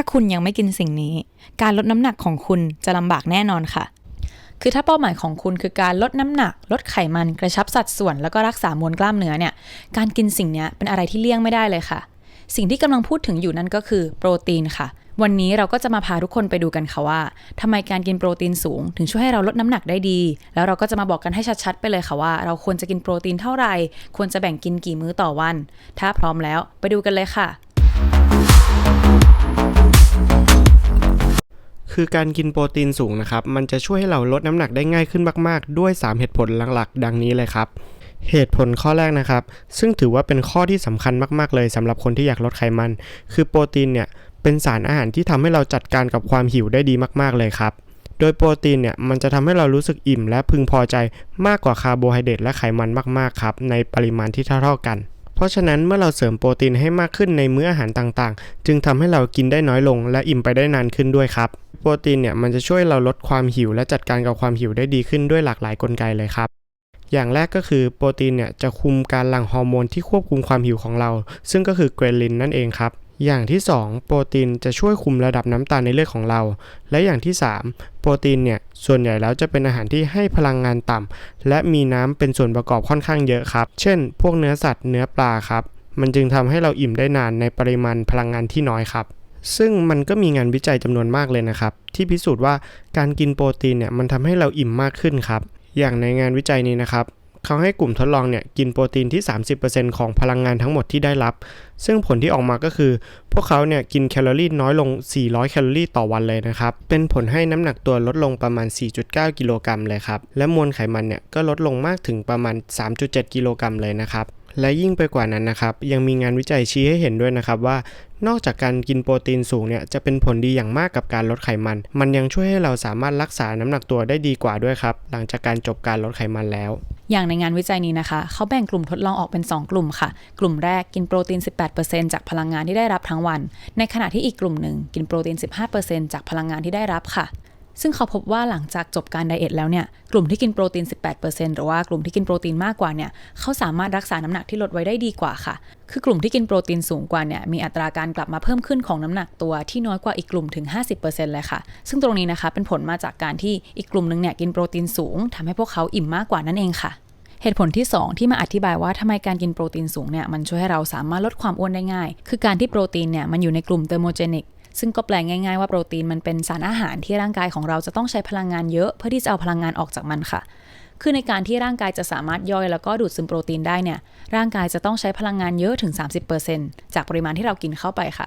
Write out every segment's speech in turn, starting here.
ถ้าคุณยังไม่กินสิ่งนี้ การลดน้ำหนักของคุณจะลำบากแน่นอนค่ะ คือถ้าเป้าหมายของคุณคือการลดน้ำหนัก ลดไขมันกระชับสัดส่วน แล้วก็รักษามวลกล้ามเนื้อเนี่ย การกินสิ่งนี้เป็นอะไรที่เลี่ยงไม่ได้เลยค่ะ สิ่งที่กำลังพูดถึงอยู่นั่นก็คือโปรตีนค่ะ วันนี้เราก็จะมาพาทุกคนไปดูกันค่ะว่าทำไมการกินโปรตีนสูง ถึงช่วยให้เราลดน้ำหนักได้ดี แล้วเราก็จะมาบอกกันให้ชัดๆ ไปเลยค่ะว่า เราควรจะกินโปรตีนเท่าไหร่ ควรจะแบ่งกินกี่มื้อต่อวัน ถ้าพร้อมแล้วไปดูกันเลยค่ะ คือการกินโปรตีนสูงนะครับ มันจะช่วยให้เราลดน้ำหนักได้ง่ายขึ้นมากๆ ด้วย 3 เหตุผลหลักๆ ดังนี้เลยครับ เหตุผลข้อแรกนะครับ ซึ่งถือว่าเป็นข้อที่สำคัญมากๆ เลยสำหรับคนที่อยากลดไขมัน คือโปรตีนเนี่ยเป็นสารอาหารที่ทำให้เราจัดการกับความหิวได้ดีมากๆ เลยครับโดยโปรตีนเนี่ยมันจะทำให้เรารู้สึกอิ่มและพึงพอใจมากกว่าคาร์โบไฮเดรตและไขมันมากๆครับในปริมาณที่เท่าๆกัน เพราะฉะนั้นเมื่อเราเสริมโปรตีนให้มากขึ้นในมื้ออาหารต่างๆ จึงทำให้เรากินได้น้อยลงและอิ่มไปได้นานขึ้นด้วยครับ โปรตีนเนี่ยมันจะช่วยเราลดความหิว และจัดการกับความหิวได้ดีขึ้นด้วยหลากหลายกลไกเลยครับ อย่างแรกก็คือโปรตีนเนี่ยจะคุมการหลั่งฮอร์โมนที่ควบคุมความหิวของเรา ซึ่งก็คือเกรลินนั่นเองครับอย่างที่ 2 โปรตีนจะช่วยคุมระดับน้ำตาลในเลือดของเรา และอย่างที่ 3 โปรตีนเนี่ยส่วนใหญ่แล้วจะเป็นอาหารที่ให้พลังงานต่ำและมีน้ำเป็นส่วนประกอบค่อนข้างเยอะครับ เช่น พวกเนื้อสัตว์เนื้อปลาครับ มันจึงทำให้เราอิ่มได้นานในปริมาณพลังงานที่น้อยครับ ซึ่งมันก็มีงานวิจัยจำนวนมากเลยนะครับ ที่พิสูจน์ว่าการกินโปรตีนเนี่ยมันทำให้เราอิ่มมากขึ้นครับ อย่างในงานวิจัยนี้นะครับเขาให้กลุ่มทดลองเนี่ยกินโปรตีนที่ 30%ของพลังงานทั้งหมดที่ได้รับ ซึ่งผลที่ออกมาก็คือ พวกเขาเนี่ยกินแคลอรี่น้อยลง 400 แคลอรี่ต่อวันเลยนะครับ เป็นผลให้น้ำหนักตัวลดลงประมาณ 4.9 กิโลกรัมเลยครับ และมวลไขมันเนี่ยก็ลดลงมากถึงประมาณ 3.7 กิโลกรัมเลยนะครับ และยิ่งไปกว่านั้นนะครับ ยังมีงานวิจัยชี้ให้เห็นด้วยนะครับว่านอกจากการกินโปรตีนสูงเนี่ยจะเป็นผลดีอย่างมากกับการลดไขมัน มันยังช่วยให้เราสามารถรักษาน้ำหนักตัวได้ดีกว่าด้วยครับ หลังจากการจบการลดไขมันแล้ว อย่างในงานวิจัยนี้นะคะ เขาแบ่งกลุ่มทดลองออกเป็น 2 กลุ่มค่ะ กลุ่มแรกกินโปรตีน 18%จากพลังงานที่ได้รับทั้งวัน ในขณะที่อีกกลุ่มหนึ่งกินโปรตีน 15%จากพลังงานที่ได้รับค่ะ ซึ่งเขาพบว่าหลังจากจบการไดเอทแล้วเนี่ย กลุ่มที่กินโปรตีน 18%หรือว่ากลุ่มที่กินโปรตีนมากกว่าเนี่ย เขาสามารถรักษาน้ำหนักที่ลดไว้ได้ดีกว่าค่ะ คือกลุ่มที่กินโปรตีนสูงกว่าเนี่ย มีอัตราการกลับมาเพิ่มขึ้นของน้ำหนักตัวที่น้อยกว่าอีกกลุ่มถึง 50%เลยค่ะ ซึ่งตรงนี้นะคะเป็นผลมาจากการที่อีกกลุ่มหนึงเนี่ยกินโปรตีนสูงทำให้พวกเขาอิ่มมากกว่านั่นเองค่ะเหตุผลที่ 2 ที่มาอธิบายว่าทำไมการกินโปรตีนสูงเนี่ยมันช่วยให้เราสามารถลดความอ้วนได้ง่าย คือการที่โปรตีนเนี่ยมันอยู่ในกลุ่มเทอร์โมเจนิก ซึ่งก็แปลง่ายๆว่าโปรตีนมันเป็นสารอาหารที่ร่างกายของเราจะต้องใช้พลังงานเยอะเพื่อที่จะเอาพลังงานออกจากมันค่ะ คือในการที่ร่างกายจะสามารถย่อยแล้วก็ดูดซึมโปรตีนได้เนี่ย ร่างกายจะต้องใช้พลังงานเยอะถึง 30%จากปริมาณที่เรากินเข้าไปค่ะ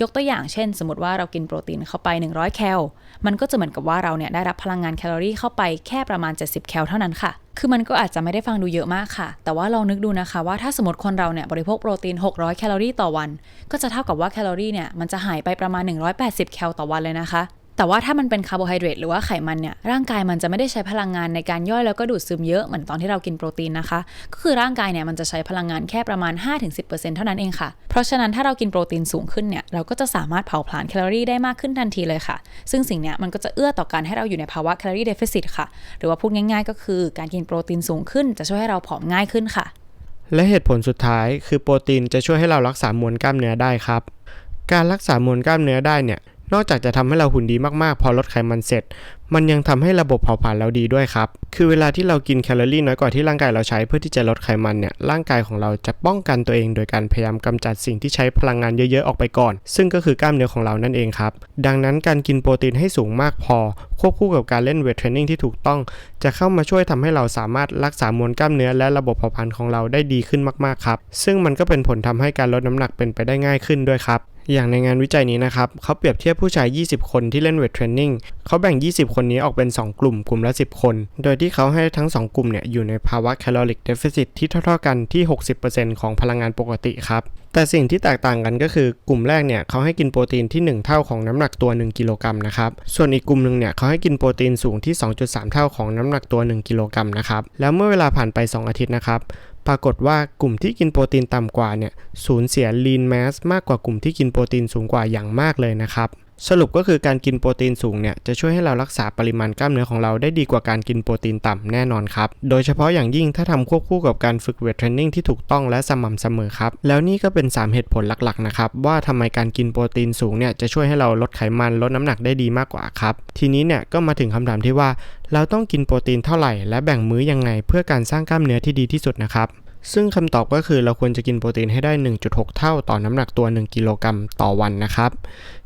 ยกตัวอย่างเช่น สมมติว่าเรากินโปรตีนเข้าไป 100 แคล มันก็จะเหมือนกับว่าเราเนี่ยได้รับพลังงานแคลอรี่เข้าไปแค่ประมาณ 70 แคลเท่านั้นค่ะ คือมันก็อาจจะไม่ได้ฟังดูเยอะมากค่ะ แต่ว่าลองนึกดูนะคะว่าถ้าสมมติคนเราเนี่ยบริโภคโปรตีน 600 แคลอรี่ต่อวัน ก็จะเท่ากับว่าแคลอรี่เนี่ยมันจะหายไปประมาณ 180 แคลต่อวันเลยนะคะ แต่ว่าถ้ามันเป็นคาร์โบไฮเดรตหรือว่าไขมันเนี่ยร่างกายมันจะไม่ได้ใช้พลังงานในการย่อยแล้วก็ดูดซึมเยอะเหมือนตอนที่เรากินโปรตีนนะคะ ก็คือร่างกายเนี่ยมันจะใช้พลังงานแค่ประมาณ 5-10%เท่านั้นเองค่ะ เพราะฉะนั้นถ้าเรากินโปรตีนสูงขึ้นเนี่ยเราก็จะสามารถเผาผลาญแคลอรี่ได้มากขึ้นทันทีเลยค่ะ ซึ่งสิ่งเนี้ยมันก็จะเอื้อต่อการให้เราอยู่ในภาวะแคลอรี่เดฟ i ซิตค่ะ หรือว่าพูดง่าย ๆ ก็คือการกินโปรตีนสูงขึ้น จะช่วยให้เราผอมง่ายขึ้นค่ะ และเหตุผลสุดท้ายคือโปรตีนจะช่วยให้เรารักษามวลกล้ามเนื้อได้ครับ การรักษามวลกล้ามเนื้อได้เนี่ย นอกจากจะทำให้เราหุ่นดีมากๆ พอลดไขมันเสร็จ มันยังทำให้ระบบเผาผลาญเราดีด้วยครับ คือเวลาที่เรากินแคลอรี่น้อยกว่าที่ร่างกายเราใช้เพื่อที่จะลดไขมันเนี่ย ร่างกายของเราจะป้องกันตัวเองโดยการพยายามกำจัดสิ่งที่ใช้พลังงานเยอะๆ ออกไปก่อน ซึ่งก็คือกล้ามเนื้อของเรานั่นเองครับ ดังนั้นการกินโปรตีนให้สูงมากพอ ควบคู่กับการเล่นเวทเทรนนิ่งที่ถูกต้อง จะเข้ามาช่วยทำให้เราสามารถรักษามวลกล้ามเนื้อและระบบเผาผลาญของเราได้ดีขึ้นมากๆครับ ซึ่งมันก็เป็นผลทำให้การลดน้ำหนักเป็นไปได้ง่ายขึ้นด้วยครับ อย่างในงานวิจัยนี้นะครับเขาเปรียบเทียบผู้ชาย 20 คนที่เล่นเวทเทรนนิ่งเขาแบ่ง 20 คนนี้ออกเป็น 2 กลุ่มกลุ่มละ 10 คน โดยที่เขาให้ทั้ง 2 กลุ่มเนี่ยอยู่ในภาวะแคลอริกเดฟ i ซิตที่เท่าๆกันที่ 60%ของพลังงานปกติครับ แต่สิ่งที่แตกต่างกันก็คือกลุ่มแรกเนี่ยเขาให้กินโปรตีนที่ 1 เท่าของน้ำหนักตัว 1 กิโลกรัมนะครับ ส่วนอีกกลุ่มหนึ่งเนี่ยเขาให้กินโปรตีนสูงที่ 2.3 เท่าของน้ำหนักตัว 1 กิโลกรัมนะครับ แล้วเมื่อเวลาผ่านไป 2 อาทิตย์นะครับ ปรากฏว่ากลุ่มที่กินโปรตีนต่ำกว่าเนี่ยสูญเสีย lean mass มากกว่ากลุ่มที่กินโปรตีนสูงกว่าอย่างมากเลยนะครับ สรุปก็คือการกินโปรตีนสูงเนี่ยจะช่วยให้เรารักษาปริมาณกล้ามเนื้อของเราได้ดีกว่าการกินโปรตีนต่ำแน่นอนครับ โดยเฉพาะอย่างยิ่งถ้าทำควบคู่กับการฝึกเวทเทรนนิ่งที่ถูกต้องและสม่ำเสมอครับ แล้วนี่ก็เป็น 3 เหตุผลหลักๆนะครับว่าทำไมการกินโปรตีนสูงเนี่ยจะช่วยให้เราลดไขมันลดน้ำหนักได้ดีมากกว่าครับ ทีนี้เนี่ยก็มาถึงคำถามที่ว่า เราต้องกินโปรตีนเท่าไหร่ และแบ่งมื้อยังไง เพื่อการสร้างกล้ามเนื้อที่ดีที่สุดนะครับ ซึ่งคำตอบก็คือเราควรจะกินโปรตีนให้ได้ 1.6 เท่าต่อน้ำหนักตัว 1 กิโลกรัมต่อวันนะครับ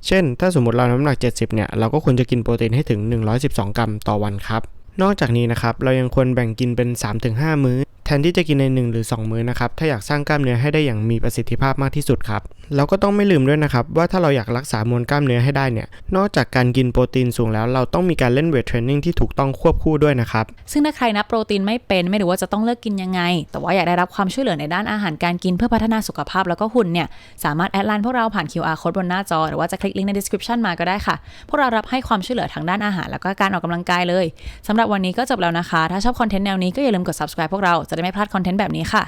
เช่น ถ้าสมมติเราน้ำหนัก 70 เนี่ย เราก็ควรจะกินโปรตีนให้ถึง 112 กรัมต่อวันครับ นอกจากนี้นะครับ เรายังควรแบ่งกินเป็น 3-5 มื้อ แทนที่จะกินใน 1 หรือ 2 มื้อนะครับ ถ้าอยากสร้างกล้ามเนื้อให้ได้อย่างมีประสิทธิภาพมากที่สุดครับเราก็ต้องไม่ลืมด้วยนะครับ ว่าถ้าเราอยากรักษามวลกล้ามเนื้อให้ได้เนี่ย นอกจากการกินโปรตีนสูงแล้ว เราต้องมีการเล่นเวทเทรนนิ่งที่ถูกต้องควบคู่ด้วยนะครับ ซึ่งถ้าใครนับโปรตีนไม่เป็นไม่รู้ว่าจะต้องเลือกกินยังไง แต่ว่าอยากได้รับความช่วยเหลือในด้านอาหารการกินเพื่อพัฒนาสุขภาพแล้วก็หุ่นเนี่ย สามารถแอดไลน์พวกเราผ่าน QR code บนหน้าจอ หรือว่าจะคลิกลิงก์ใน description มาก็ได้ค่ะ พวกเรารับให้ความช่วยเหลือทางด้านอาหาร แล้วก็การออกกำลังกายเลยสำหรับวันนี้ก็จบแล้วนะคะ ถ้าชอบคอนเทนต์แนวนี้ก็อย่าลืมกด subscribe พวกเราจะได้ไม่พลาดคอนเทนต์แบบนี้ค่ะ